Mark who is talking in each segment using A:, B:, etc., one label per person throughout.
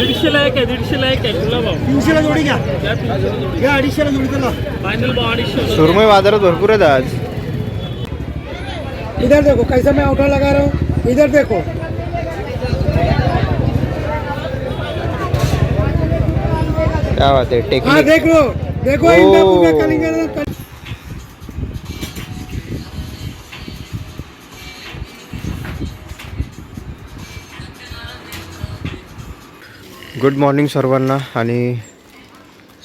A: दीडशेला एक आहे दीडशेला एक आहे. तुला भाऊ
B: तीनशेला जोडी घ्या.
A: त्या तीनशेला जोडी.
B: घ्या अडीचशेला जोडी चला.
A: फायनल अडीचशे
C: सुरमई बाजारात भरपूर आहेत आज.
B: इधर देखो कैसा मैं ऑर्डर लगा रहा हूँ? इधर देखो.
C: काय बात
B: हाँ
C: टेक्निक.
B: देख लो. देखो
C: ओ।
B: कलिंगड
C: गुड मॉर्निंग सर्वांना. आणि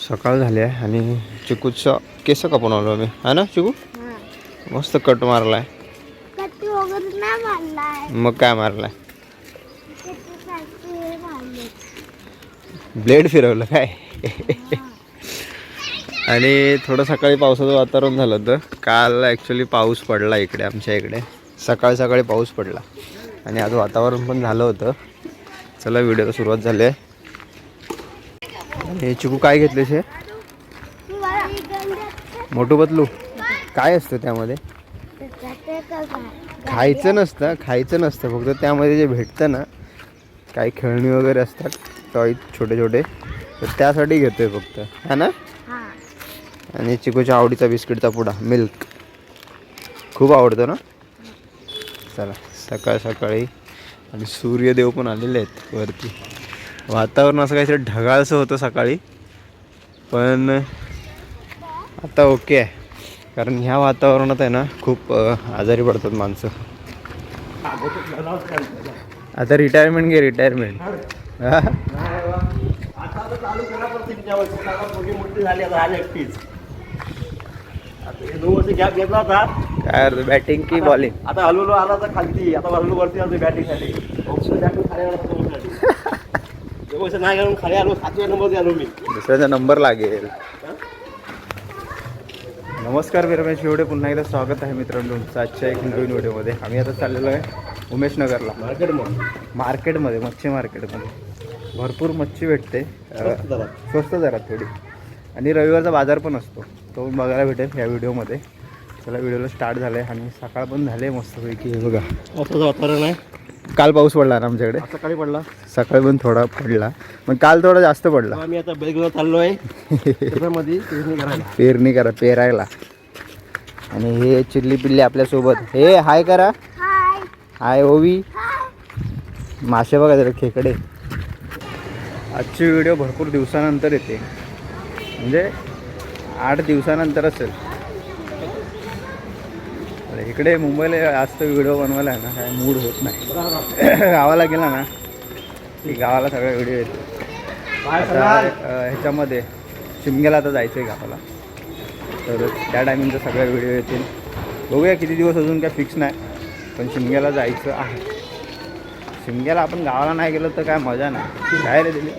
C: सकाळ झाली आहे आणि चिकूचा केस कापून आलो आम्ही. हा ना चिकू? मस्त कट मारलाय. मग काय मारलाय? ब्लेड फिरवलं काय? आणि थोडं सकाळी पावसाचं वातावरण झालं होतं. काल ॲक्च्युली पाऊस पडला इकडे आमच्या इकडे. सकाळी सकाळी पाऊस पडला. आणि आज वातावरण पण झालं होतं. चला व्हिडिओला सुरुवात झाली आहे. आणि चिकू काय घेतलेस हे? मोठू बदलू? काय असतं त्यामध्ये? खायचं नसतं खायचं नसतं. फक्त त्यामध्ये जे भेटतं ना काही खेळणी वगैरे असतात टॉय छोटे छोटे तर त्यासाठी घेतोय फक्त. हा ना?
D: हा.
C: आणि चिकूच्या आवडीचा बिस्किटचा पुडा मिल्क. खूप आवडतो ना? चला सकाळ सकाळी. आणि सूर्यदेव पण आलेले आहेत वरती. वातावरण असं काहीतरी ढगाळसं होतं सकाळी. पण आता ओके आहे. कारण ह्या वातावरणात आहे ना खूप आजारी पडतात माणसं. आता रिटायरमेंट घे रिटायरमेंट काय अर्थ बॅटिंग की बॉलिंग
B: आता हलवलो आला तर खालती. आता हलवलो वरती आलो बॅटिंगसाठी बॅटिंग खाली आलो दोन वर्ष नाही घालून खाली आलो सातव्या नंबरमध्ये आलो मी.
C: दुसऱ्याचा नंबर लागेल. नमस्कार विरमेश एवढे पुन्हा एकदा स्वागत आहे मित्रांनो तुमचं आजच्या एक नवीन व्हिडिओमध्ये. आम्ही आता चाललेलो आहे उमेशनगरला
B: मार्केट मग.
C: मार्केटमध्ये मच्छी मार्केटमध्ये. भरपूर मच्छी भेटते.
B: स्वस्त दरात.
C: स्वस्त दरात थोडी. आणि रविवारचा बाजार पण असतो. तो बघायला भेटेल या व्हिडिओमध्ये. चला व्हिडिओला स्टार्ट झालं आहे आणि सकाळ पण झाले मस्तपैकी. हे बघा.
B: पावसाचं वातावरण आहे.
C: काल पाऊस पडला ना आमच्याकडे.
B: सकाळी पडला.
C: सकाळी पण थोडा पडला. मग काल थोडा जास्त पडला.
B: आम्ही आता बेगला चाललो आहे पेरणी करायला.
C: पेरणी करा पेरायला. आणि हे चिल्ली पिल्ली आपल्यासोबत. हे हाय करा.
D: हाय.
C: हाय ओवी. मासे बघा जरा खेकडे. आजची व्हिडिओ भरपूर दिवसानंतर येते. म्हणजे आठ दिवसानंतर असेल. इकडे मुंबईला जास्त व्हिडिओ बनवायला आहे ना काय मूड होत नाही. गावाला गेला ना की गावाला सगळा व्हिडिओ येतो. ह्याच्यामध्ये शिमग्याला आता जायचं आहे गावाला. तर त्या टायमिंगचा सगळ्या व्हिडिओ येतील. बघूया किती दिवस अजून काय फिक्स नाही पण शिमग्याला जायचं आहे. शिमग्याला आपण गावाला नाही गेलो तर काय मजा नाही. काय रे दिली?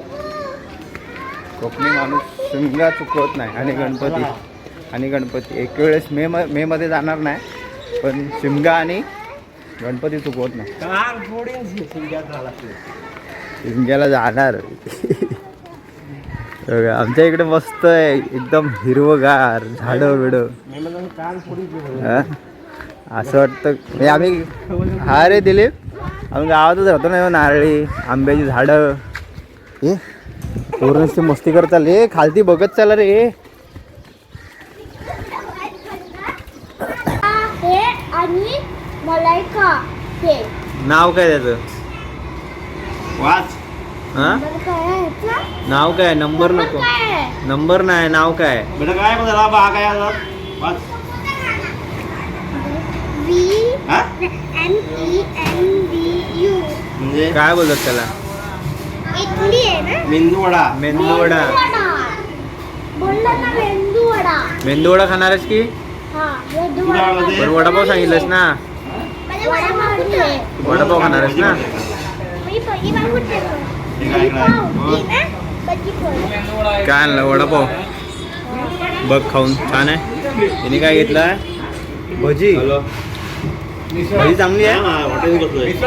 C: कोकणी माणूस शिमगा चुकवत नाही आणि गणपती. आणि गणपती. एक वेळेस मे म मेमध्ये जाणार नाही पण शिमगा आणि गणपती चुकवत नाही.
B: कार फोडीन शिंग्यात झाला
C: शिमग्याला जाणार. आमच्या इकडे मस्त आहे एकदम हिरवगार झाडं बिडं. हा? असं वाटतं. म्हणजे आम्ही हा रे दिलीप? आम्ही गावातच राहतो ना नारळी आंब्याची झाडं. हे पूर्ण मस्ती करत चालली ए, खालती बघत चाला रे
D: हे आणि हे
C: नाव काय त्याचं?
B: वाच.
C: हा?
D: काय आहे?
C: नाव काय? नंबर
D: नंबर
C: नको.
D: काय आहे?
C: नंबर नाही नाव काय?
B: बेटा काय मग झाला बा काय आता? वाच.
D: V
B: हा?
D: N E N D U
B: म्हणजे?
C: काय बोलतात त्याला?
D: इडली आहे ना?
B: मेंदू वडा
C: मेंदूवडा.
D: बोलला ना मेंदू वडा
C: मेंदूवडा खाणारच की?
D: हा मेंदू
B: दुधामध्ये-
C: पण वडापाव सांगितलंस ना.
D: वडापाव
C: खाणार आहेस ना?
B: काय
C: आणलं वडापाव? बघ खाऊन छान आहे. तिने काय घेतलं भजी. भजी चांगली आहे?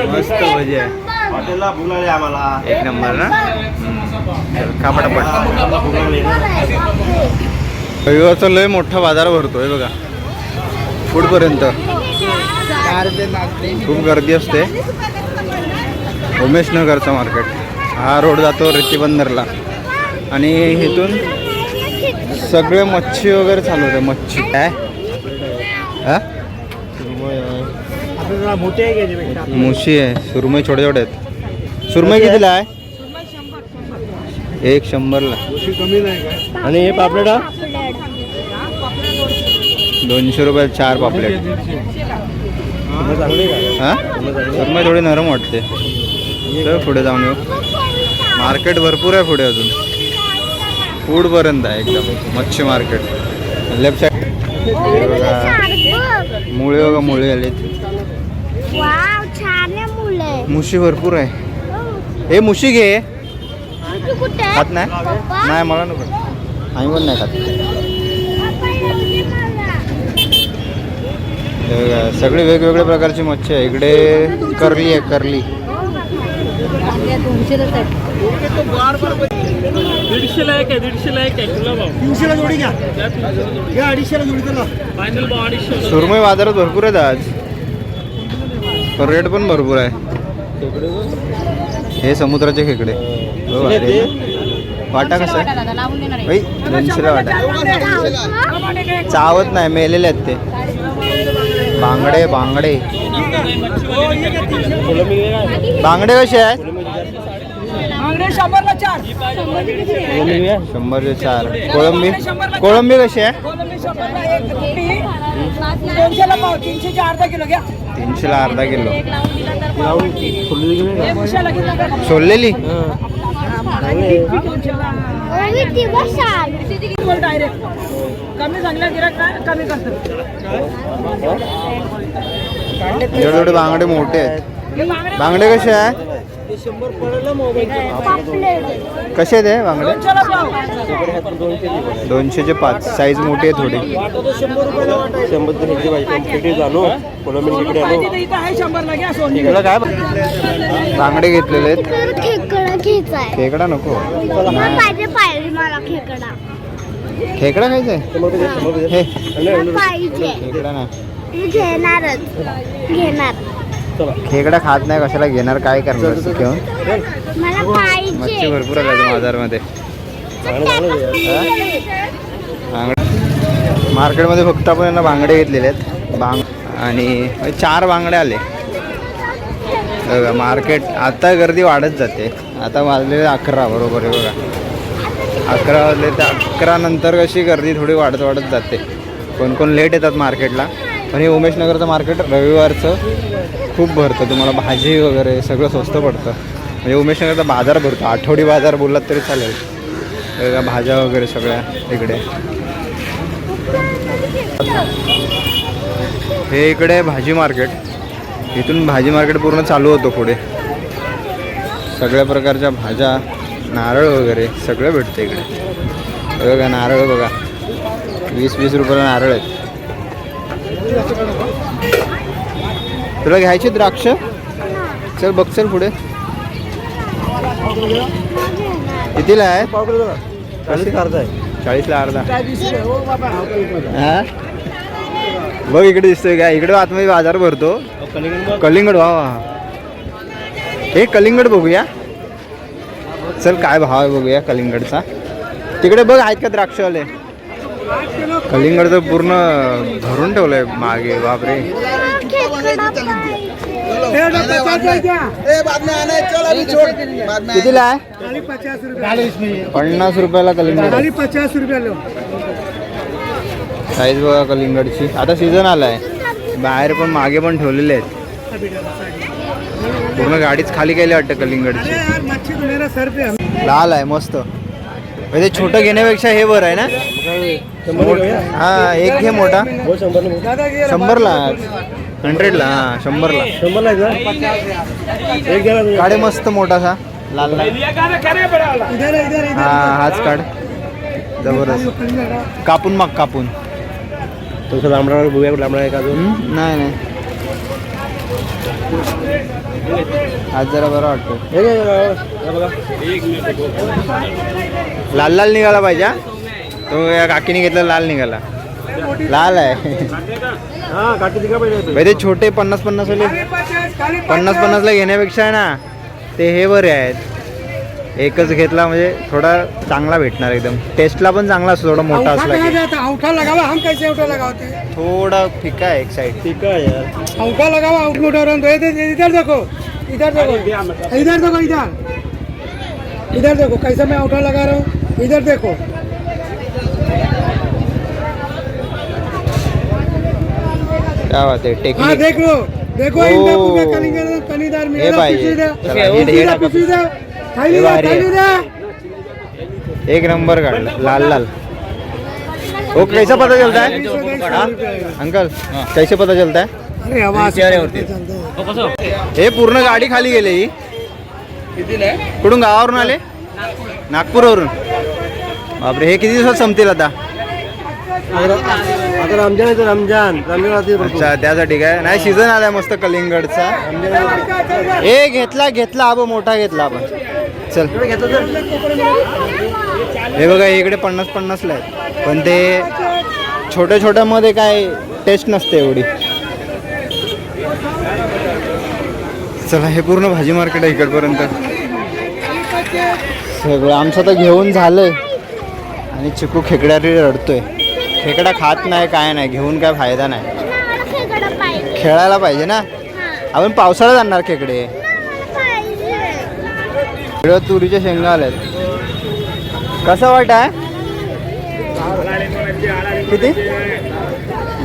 C: मस्त भजी आहे.
B: हॉटेलला आम्हाला
C: एक नंबर ना? का पटापट. रविवारचा लय मोठा बाजार भरतोय बघा. फूडपर्यंत. खूप गर्दी असते. उमेशनगरचं मार्केट हा रोड जातो रेतीबंदरला. आणि इथून सगळे मच्छी वगैरे चालू होते मच्छी. काय? हा? मुशी आहे सुरमई छोटे छोटे आहेत. सुरमई कितीला आहे? एक शंभरला.
B: आणि हे पापलेट
C: दोनशे रुपये चार पापलेट? हा? सुरमई थोडी नरम वाटते. पुढे जाऊन येऊ. मार्केट भरपूर आहे पुढे अजून. फूडपर्यंत आहे एकदम. मच्छी मार्केट. लेफ्ट साईड मुळे बघा मुळे आलेत.
D: मुले
C: मुशी भरपूर आहे. हे. मुशी घे? खात? नाही? मला नको. आम्ही पण नाही खात
D: पप्पा, येऊ दे मला.
C: हे बघा, सगळे वेगवेगळ्या प्रकारची मच्छी आहे. इकडे करली आहे करली.
A: दीडशेला एक आहे दीडशेला एक आहे तुला भाऊ
B: तीनशेला जोडी घ्या.
A: द्या तीनशेला
B: घ्या अडीचशेला जोडी चला.
A: फायनल भाऊ अडीचशे
C: सुरमई बाजारात भरपूर आहेत आज. रेट पण भरपूर आहे. हे समुद्राचे खेकडे. हो. वाटा कसा आहे? बाई, दोनशेला वाटा. चावत नाही मेलेले आहेत ते. बांगडे बांगडे बांगडे कसे आहेत शंभरचे चार कोळंबी कोळंबी कशी आहे
E: पाव तीनशेचे अर्धा किलो
C: तीनशेला अर्धा
E: हे. बोल डायरेक्ट कमी चांगल्या गिराक काय? कमी करतो.
C: एवढे एवढे बांगडे मोठे आहेत. बांगडे कसे आहे. कसे आहेत हे बांगडे? दोनशेचे पाच. साईज मोठी आहे थोडी.
B: शंभर
C: काय बांगडे घेतलेले आहेत.
D: खेकडा
C: नको.
D: मला खेकडा.
C: खेकडा हे.
D: पाहिजे
C: खेकडा ना.
D: मी घेणारच. घेणार.
C: खेकडा खात नाही कशाला घेणार काय करणार? घेऊन.
D: मला
C: मच्छी
D: पाहिजे.
C: भरपूर आहे बाजारमध्ये. मार्केटमध्ये फक्त आपण यांना बांगडे घेतलेले आहेत. बांग आणि चार बांगडे आले. बघा मार्केट आता गर्दी वाढत जाते. आता वाजलेले अकरा बरोबर आहे बघा. अकरा वाजले तर अकरा नंतर कशी गर्दी थोडी वाढत वाढत जाते. कोण कोण लेट येतात मार्केटला पण हे उमेशनगरचं मार्केट रविवारचं खूप भरतं. तुम्हाला भाजी वगैरे सगळं स्वस्त पडतं. म्हणजे उमेशनगरचा बाजार भरतो. आठवडी बाजार बोललात तरी चालेल. वेगळ्या भाज्या वगैरे सगळ्या इकडे. हे इकडे आहे भाजी मार्केट इथून भाजी मार्केट पूर्ण चालू होतो पुढे. सगळ्या प्रकारच्या भाज्या नारळ वगैरे सगळं भेटतं इकडे. हे बघा नारळ बघा. वीस वीस रुपयाला नारळ आहेत. तुला घ्यायची द्राक्ष? चल बघ चल पुढे. कितीला आहे?
B: पाव किलो जरा. चाळीस अर्धा. आहे
C: चाळीसला अर्धा
E: हो बाबा.
C: हा? बघ इकडे दिसतोय का इकडे आतमध्ये बाजार भरतो.
B: कलिंगड बघ.
C: कलिंगड वा वा. हे कलिंगड बघूया. चल काय भाव आहे बघूया कलिंगडचा. तिकडे बघ आहेत का द्राक्षवाले? कलिंगड तर पूर्ण भरून ठेवलंय मागे बापरे. कितीला आहे? पन्नास रुपयाला कलिंगड
E: पचास रुपया
C: साईज बघा कलिंगडची. आता सीझन आलाय. बाहेर पण मागे पण ठेवलेले आहेत. पूर्ण गाडीच खाली केली वाटतं कलिंगडची. लाल आहे मस्त. म्हणजे छोटं घेण्यापेक्षा हे बरं आहे ना. हा एक घे मोठा. शंभरला. हंड्रेडला हा शंभरला.
B: शंभरला.
C: काढे मस्त मोठासा. लाल
E: है,
C: हाच काढ. जबरदस्त. कापून मग कापून.
B: तुमचं लांबडा लांबडा आहे का अजून?
C: नाही नाही. आज जरा बरं वाटतं लाल लाल निघाला पाहिजे? तो या काकीने घेतला लाल निघाला. लाल आहे.
B: हा
C: ते छोटे पन्नास पन्नास वाले पन्नास पन्नासला घेण्यापेक्षा आहे ना ते हे बरे आहेत. एकच घेतला म्हणजे थोडा चांगला भेटणार एकदम. टेस्टला पण चांगला असतो थोडा मोठा असला की.
E: अंगूठा लगावा हम कैसे अंगूठा लगाते हैं
C: थोडा फिका आहे एक साईड
B: ठीक आहे यार.
E: लगावा अंगूठा रन दो इधर इधर देखो इधर देखो इधर देखो इधर। इधर देखो कैसा मैं अंगूठा लगा रहा हूँ? इधर देखो।
C: काय बात आहे
E: हाँ
C: टेक्निक
E: देख लो। देखो
C: ओ.
E: इनका पूरा कलिंगर कनीदार
C: हे।
E: मेरा
C: चला, हे- हे.
E: पिसीदा थाली
C: हे भारी आहे. एक नंबर काढला लाल लाल. वो कैसा पता चलता है? हाँ? अंकल कैसे पता चलता है?
E: है.
C: हे पूर्ण गाडी खाली गेली. ही कुठून गावावरून आले? नागपूरवरून. बापरे हे किती दिवसात संपतील आता?
B: आता रमजान तर रमजान रमजान.
C: अच्छा त्यासाठी काय? नाही सीझन आलाय मस्त कलिंगडचा. ए घेतला घेतला आबो मोठा घेतला आपण. चल. हे बघा इकडे पन्नास पन्नासला आहेत. पण ते छोट्या छोट्यामध्ये काय टेस्ट नसते एवढी. चला हे पूर्ण भाजी मार्केट आहे इकडपर्यंत. सगळं आमचं तर घेऊन झालंय. आणि चिकू खेकड्यारी रडतोय. खेकडा खात नाही काय नाही घेऊन काय फायदा नाही. खेळायला पाहिजे ना? आपण पावसाळ्यात आणणार खेकडे. इकडं तुरीच्या शेंगा आल्यात. कसं वाट आहे किती?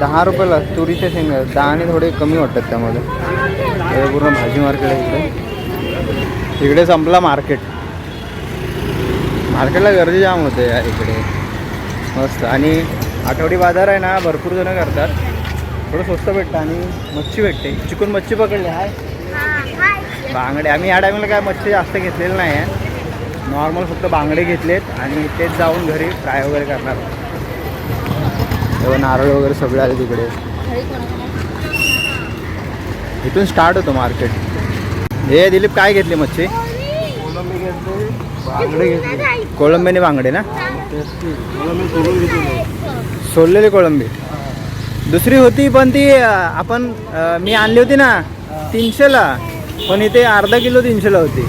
C: दहा रुपयाला तुरीच्या शेंगा. दहा आणि थोडे कमी वाटतात त्यामध्ये. पूर्ण भाजी मार्केट आहे इकडे. इकडे संपला मार्केट मार्केटला गर्दी जाम होते या इकडे. मस्त. आणि आठवडी बाजार आहे ना भरपूर जण करतात. थोडं स्वस्त भेटतं आणि मच्छी भेटते. चिकून मच्छी पकडली आहे
D: हाय.
C: बांगडे. आम्ही या टायमिंगला काय मच्छी जास्त घेतलेलं नाही आहे. नॉर्मल फक्त बांगडे घेतलेत आणि तेच जाऊन घरी फ्राय वगैरे करणार. तेव्हा नारळ वगैरे सगळे आले तिकडे. इथून स्टार्ट होतं मार्केट हे दिलीप काय घेतली मच्छी?
B: कोलंबी घेतली बांगडे घेतली.
C: कोळंबीने बांगडे ना? सोललेली कोळंबी दुसरी होती पण ती आपण मी आणली होती ना तीनशेला. पण इथे अर्धा किलो तीनशेला होती.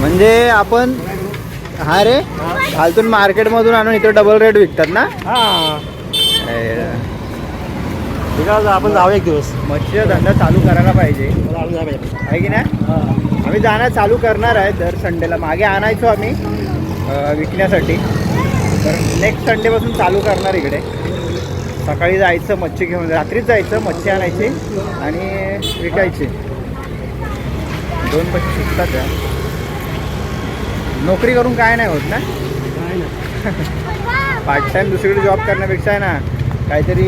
C: म्हणजे आपण हा रे खालतून मार्केटमधून आणून इथे डबल रेट विकतात ना?
B: हा.
C: अरे,
B: ठीक आहे आपण जाऊ एक दिवस.
C: मच्छीचा धंदा चालू करायला पाहिजे.
B: मला जाऊ
C: आहे की नाही? आम्ही जाणं चालू करणार आहे दर संडेला. मागे आणायचो आम्ही अं, विकण्यासाठी. तर नेक्स्ट संडेपासून चालू करणार इकडे. सकाळी जायचं मच्छी घेऊन रात्रीच जायचं मच्छी आणायची आणि विकायची. दोन पैसे सुटतात त्या नोकरी करून काय नाही होत ना? पार्ट टाईम दुसरीकडे जॉब करण्यापेक्षा आहे ना काहीतरी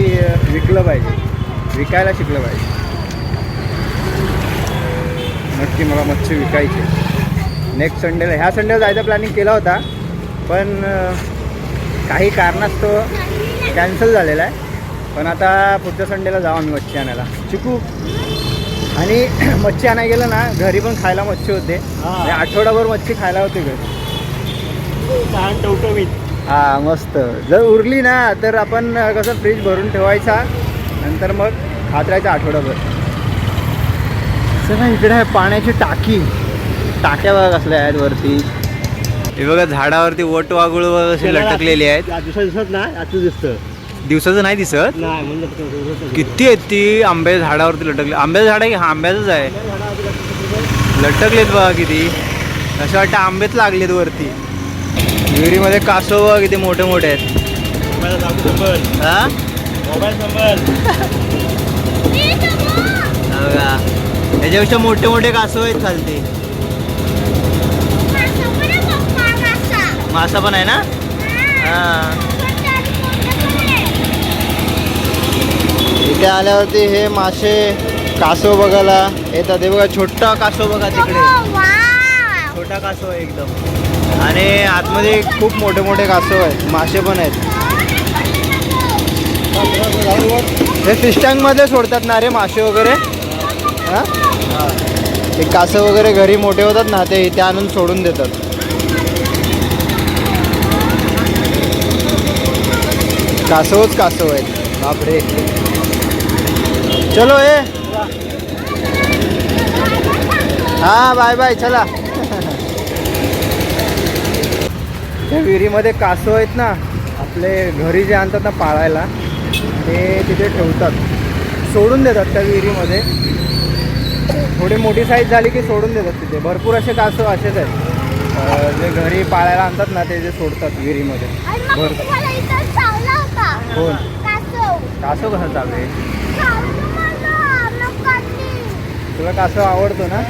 C: विकलं पाहिजे. विकायला शिकलं पाहिजे. नक्की मला मच्छी विकायची. नेक्स्ट संडेला ह्या संडेला जायचा प्लॅनिंग केला होता. पण काही कारणास्तव कॅन्सल झालेला आहे. पण आता पुढच्या संडेला जाऊ आम्ही मच्छी आणायला. चिकू. आणि मच्छी आणायला गेलं ना घरी पण खायला मच्छी होते.
B: हा.
C: म्हणजे आठवडाभर मच्छी खायला होते घरी.
B: छान टवटवीत.
C: हा मस्त. जर उरली ना तर आपण कसं फ्रीज भरून ठेवायचा नंतर मग खात राहायचं आठवडाभर. चला इकडे आहे पाण्याची टाकी. टाक्या बघा कसल्या आहेत वरती. हे बघा झाडावरती वट वागुळ अशी लटकलेली आहेत.
B: दिसत नाही आजच दिसतं.
C: दिवसाचं नाही दिसत.
B: नाही नाही.
C: किती आहेत ती? आंबे झाडावरती लटकले. आंब्याचं झाड आहे की? हा आंब्याचंच आहे. लटकलेत बघा किती. असं वाटतं आंबेच लागलेत वरती. विहिरीमध्ये कासव बघा किती मोठे मोठे आहेत. हा? त्याच्यापेक्षा मोठे मोठे कासव आहेत खालती. मासा पण आहे ना? हा. इथे आल्यावरती हे मासे कासव बघायला येतात. हे बघा छोटा कासव बघा तिकडे. छोटा कासव आहे एकदम. आणि आतमध्ये खूप मोठे मोठे कासव आहेत. मासे पण आहेत. हे फिश सोडतात ना रे मासे वगैरे? हां? ते कासव वगैरे घरी मोठे होतात ना ते इथे आणून सोडून देतात. कासवच कासव आहेत. बापरे. चलो ए। हा बाय बाय चला. त्या विहिरीमध्ये कासव आहेत ना आपले घरी जे आणतात ना पाळायला ते तिथे ठेवतात. सोडून देतात त्या विहिरीमध्ये. थोडी मोठी साईज झाली की सोडून देतात तिथे. भरपूर असे कासव असेच आहेत. जे घरी पाळायला आणतात ना ते जे सोडतात विहिरीमध्ये. कोण?
D: कासव.
C: कासव कसा चालू आहे तुला कासव आवडतो ना?